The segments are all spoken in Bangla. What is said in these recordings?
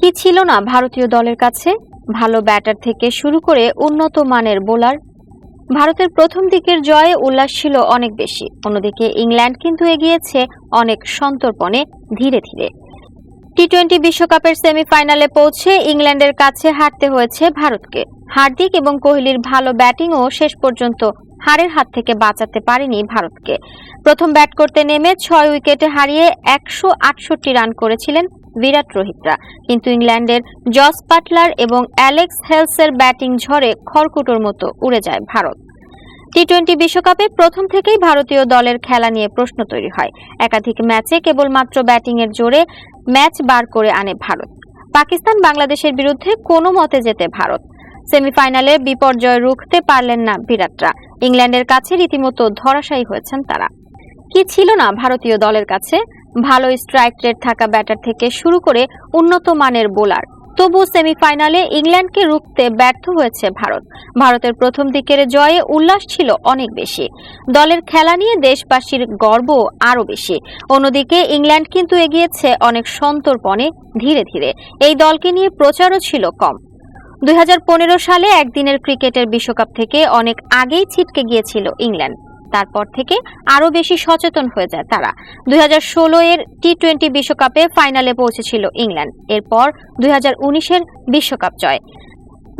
কি ছিল না ভারতীয় দলের কাছে? ভালো ব্যাটার থেকে শুরু করে উন্নত মানের বোলার। ভারতের প্রথম দিকের জয়ে উল্লাস ছিল অনেক বেশি। অন্যদিকে ইংল্যান্ড কিন্তু এগিয়েছে অনেক সন্তর্পণে ধীরে ধীরে। টি টোয়েন্টি বিশ্বকাপের সেমিফাইনালে পৌঁছে ইংল্যান্ডের কাছে হারতে হয়েছে ভারতকে। হার্দিক এবং কোহলির ভালো ব্যাটিংও শেষ পর্যন্ত হারের হাত থেকে বাঁচাতে পারেনি ভারতকে। প্রথম ব্যাট করতে নেমে ছয় উইকেটে হারিয়ে একশো আটষট্টি রান করেছিলেন বিরাট রোহিতরা। কিন্তু ইংল্যান্ডের জস পাটলার এবং অ্যালেক্স হেলসের ব্যাটিং ঝড়ে খড়কুটোর মতো উড়ে যায় ভারত। টি টোয়েন্টি বিশ্বকাপে প্রথম থেকেই ভারতীয় দলের খেলা নিয়ে প্রশ্ন তৈরি হয়। একাধিক ম্যাচে কেবলমাত্র ব্যাটিংয়ের জোরে ম্যাচ বার করে আনে ভারত। পাকিস্তান বাংলাদেশের বিরুদ্ধে কোনো মতে যেতে ভারত। সেমিফাইনালে বিপর্যয় রুখতে পারলেন না বিরাটরা। ইংল্যান্ডের কাছে রীতিমতো ধরাশায়ী হয়েছেন তারা। কি ছিল না ভারতীয় দলের কাছে? ভালো স্ট্রাইক রেট থাকা ব্যাটার থেকে শুরু করে উন্নত মানের বোলার তবু সেমিফাইনালে ইংল্যান্ডকে রুখতে ব্যর্থ হয়েছে ভারত। ভারতের প্রথম দিকের জয়ে উল্লাস ছিল অনেক বেশি। দলের খেলা নিয়ে দেশবাসীর গর্ব আরও বেশি। অন্যদিকে ইংল্যান্ড কিন্তু এগিয়েছে অনেক সন্তর্পণে ধীরে ধীরে। এই দলকে নিয়ে প্রচারও ছিল কম। দুই হাজার পনেরো সালে একদিনের ক্রিকেটের বিশ্বকাপ থেকে অনেক আগেই ছিটকে গিয়েছিল ইংল্যান্ড। তারপর থেকে আরও বেশি সচেতন হয়ে যায় তারা। দুই হাজার ষোলো এর টি টোয়েন্টি বিশ্বকাপে ফাইনালে পৌঁছেছিল ইংল্যান্ড। এরপর দুই এর বিশ্বকাপ জয়।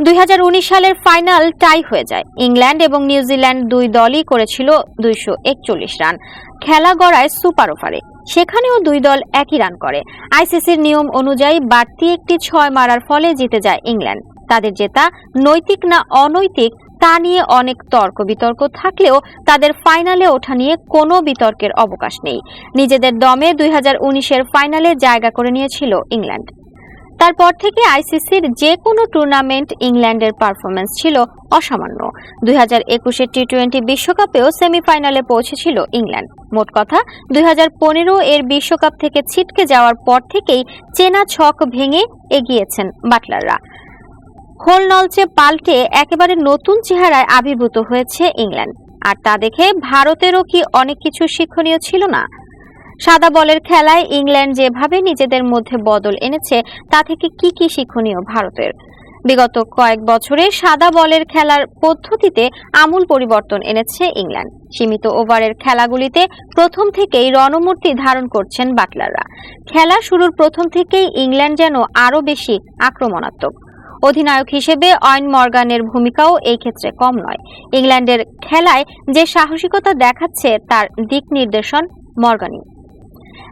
দুই হাজার উনিশ সালের ফাইনাল টাই হয়ে যায়। ইংল্যান্ড এবং নিউজিল্যান্ড দুই দলই করেছিল দুইশো একচল্লিশ রান। খেলা গড়ায় সুপার ওভারে। সেখানেও দুই দল একই রান করে। আইসিসির নিয়ম অনুযায়ী বাড়তি একটি ছয় মারার ফলে জিতে যায় ইংল্যান্ড। তাদের জেতা নৈতিক না অনৈতিক, তা নিয়ে অনেক তর্ক বিতর্ক থাকলেও তাদের ফাইনালে ওঠা নিয়ে কোনো বিতর্কের অবকাশ নেই। নিজেদের দমে দুই এর ফাইনালে জায়গা করে নিয়েছিল ইংল্যান্ড। তারপর থেকে আইসিসির যে কোনো টুর্নামেন্ট ইংল্যান্ডের পারফরমেন্স ছিল অসামান্য। দুই হাজার একুশের টি টোয়েন্টি বিশ্বকাপেও সেমিফাইনালে পৌঁছেছিল ইংল্যান্ড। মোট কথা, দুই হাজার পনেরো এর বিশ্বকাপ থেকে ছিটকে যাওয়ার পর থেকেই চেনা ছক ভেঙে এগিয়েছেন বাটলাররা। খোল নলচে পাল্টে একেবারে নতুন চেহারায় আবির্ভূত হয়েছে ইংল্যান্ড। আর তা দেখে ভারতেরও কি অনেক কিছু শিক্ষণীয় ছিল না? সাদা বলের খেলায় ইংল্যান্ড যেভাবে নিজেদের মধ্যে বদল এনেছে, তা থেকে কি কি শিক্ষণীয় ভারতের? বিগত কয়েক বছরে সাদা বলের খেলার পদ্ধতিতে আমূল পরিবর্তন এনেছে ইংল্যান্ড। সীমিত ওভারের খেলাগুলিতে প্রথম থেকেই রণমূর্তি ধারণ করছেন বাটলাররা। খেলা শুরুর প্রথম থেকেই ইংল্যান্ড যেন আরও বেশি আক্রমণাত্মক। অধিনায়ক হিসেবে অয়ন মর্গানের ভূমিকাও এই ক্ষেত্রে কম নয়। ইংল্যান্ডের খেলায় যে সাহসিকতা দেখাচ্ছে, তার দিক নির্দেশন মর্গানি।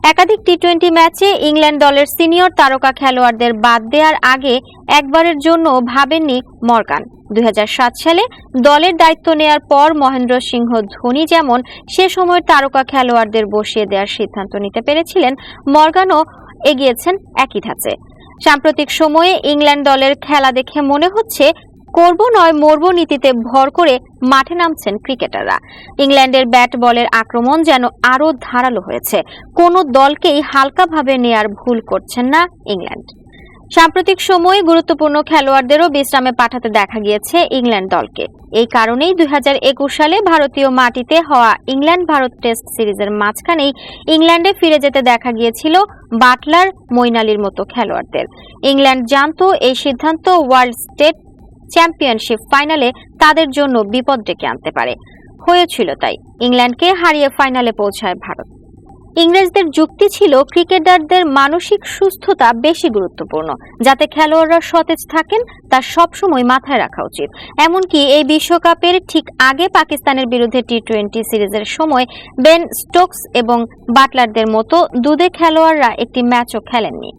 একাধিক টি টোয়েন্টি ম্যাচে ইংল্যান্ড দলের সিনিয়র তারকা খেলোয়াড়দের বাদ দেওয়ার আগে একবারের জন্য ভাবেননি মর্গান। দু হাজার সাত সালে দলের দায়িত্ব নেয়ার পর মহেন্দ্র সিংহ ধোনি যেমন সে সময় তারকা খেলোয়াড়দের বসিয়ে দেওয়ার সিদ্ধান্ত নিতে পেরেছিলেন, মর্গানও এগিয়েছেন একই ধাঁচে। সাম্প্রতিক সময়ে ইংল্যান্ড দলের খেলা দেখে মনে হচ্ছে, করব নয় মরব নীতিতে ভর করে মাঠে নামছেন ক্রিকেটাররা। ইংল্যান্ডের ব্যাট বলের আক্রমণ যেন আরও ধারালো হয়েছে। কোনো দলকেই হালকাভাবে নেয়ার ভুল করছেন না ইংল্যান্ড। সাম্প্রতিক সময়ে গুরুত্বপূর্ণ খেলোয়াড়দেরও বিশ্রামে পাঠাতে দেখা গিয়েছে ইংল্যান্ড দলকে। এই কারণেই দুই হাজার একুশ সালে ভারতীয় মাটিতে হওয়া ইংল্যান্ড ভারত টেস্ট সিরিজের মাঝখানেই ইংল্যান্ডে ফিরে যেতে দেখা গিয়েছিল বাটলার মৈনালির মতো খেলোয়াড়দের। ইংল্যান্ড জানত এই সিদ্ধান্ত ওয়ার্ল্ড স্টেট চ্যাম্পিয়নশিপ ফাইনালে তাদের জন্য বিপদ ডেকে আনতে পারে। হয়েছিল তাই। ইংল্যান্ডকে হারিয়ে ফাইনালে পৌঁছায় ভারত। ইংরেজদের যুক্তি ছিল ক্রিকেটারদের মানসিক সুস্থতা বেশি গুরুত্বপূর্ণ, যাতে খেলোয়াড়রা সতেজ থাকেন, তা সবসময় মাথায় রাখা উচিত। এমনকি এই বিশ্বকাপের ঠিক আগে পাকিস্তানের বিরুদ্ধে টি টোয়েন্টি সিরিজের সময় বেন স্টোকস এবং বাটলারদের মতো দুধে খেলোয়াড়রা একটি ম্যাচও খেলেননি।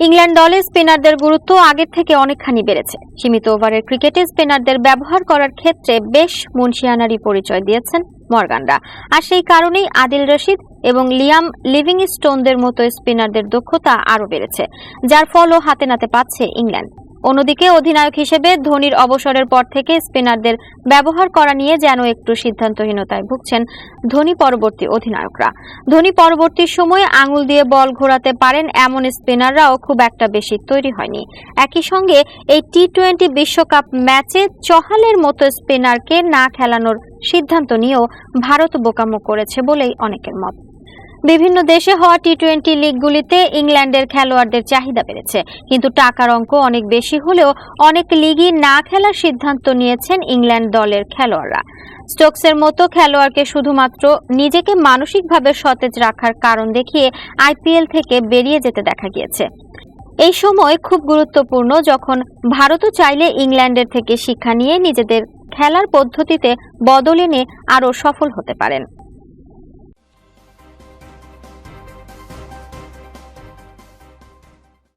ইংল্যান্ড দলে স্পিনারদের গুরুত্ব আগের থেকে অনেকখানি বেড়েছে। সীমিত ওভারের ক্রিকেটে স্পিনারদের ব্যবহার করার ক্ষেত্রে বেশ মুন্সিয়ানারি পরিচয় দিয়েছেন মর্গানরা আর সেই কারণেই আদিল রশিদ এবং লিয়াম লিভিং স্টোনদের মতো স্পিনারদের দক্ষতা আরও বেড়েছে, যার ফলও হাতে নাতে পাচ্ছে ইংল্যান্ড। অন্যদিকে অধিনায়ক হিসেবে ধোনির অবসরের পর থেকে স্পিনারদের ব্যবহার করা নিয়ে যেন একটু সিদ্ধান্তহীনতায় ভুগছেন ধোনি পরবর্তী অধিনায়করা। ধোনি পরবর্তী সময়ে আঙুল দিয়ে বল ঘোরাতে পারেন এমন স্পিনাররাও খুব একটা বেশি তৈরি হয়নি। একই সঙ্গে এই টি টোয়েন্টি বিশ্বকাপ ম্যাচে চহালের মতো স্পিনারকে না খেলানোর সিদ্ধান্ত নিয়েও ভারত বোকামো করেছে বলেই অনেকের মত। বিভিন্ন দেশে হওয়া টি টোয়েন্টি লিগগুলিতে ইংল্যান্ডের খেলোয়াড়দের চাহিদা বেড়েছে। কিন্তু টাকার অঙ্ক অনেক বেশি হলেও অনেক লিগই না খেলার সিদ্ধান্ত নিয়েছেন ইংল্যান্ড দলের খেলোয়াড়রা। স্টোকসের মতো খেলোয়াড়কে শুধুমাত্র নিজেকে মানসিকভাবে সতেজ রাখার কারণ দেখিয়ে আইপিএল থেকে বেরিয়ে যেতে দেখা গিয়েছে। এই সময় খুব গুরুত্বপূর্ণ যখন ভারতও চাইলে ইংল্যান্ডের থেকে শিক্ষা নিয়ে নিজেদের খেলার পদ্ধতিতে বদল এনে আরও সফল হতে পারেন।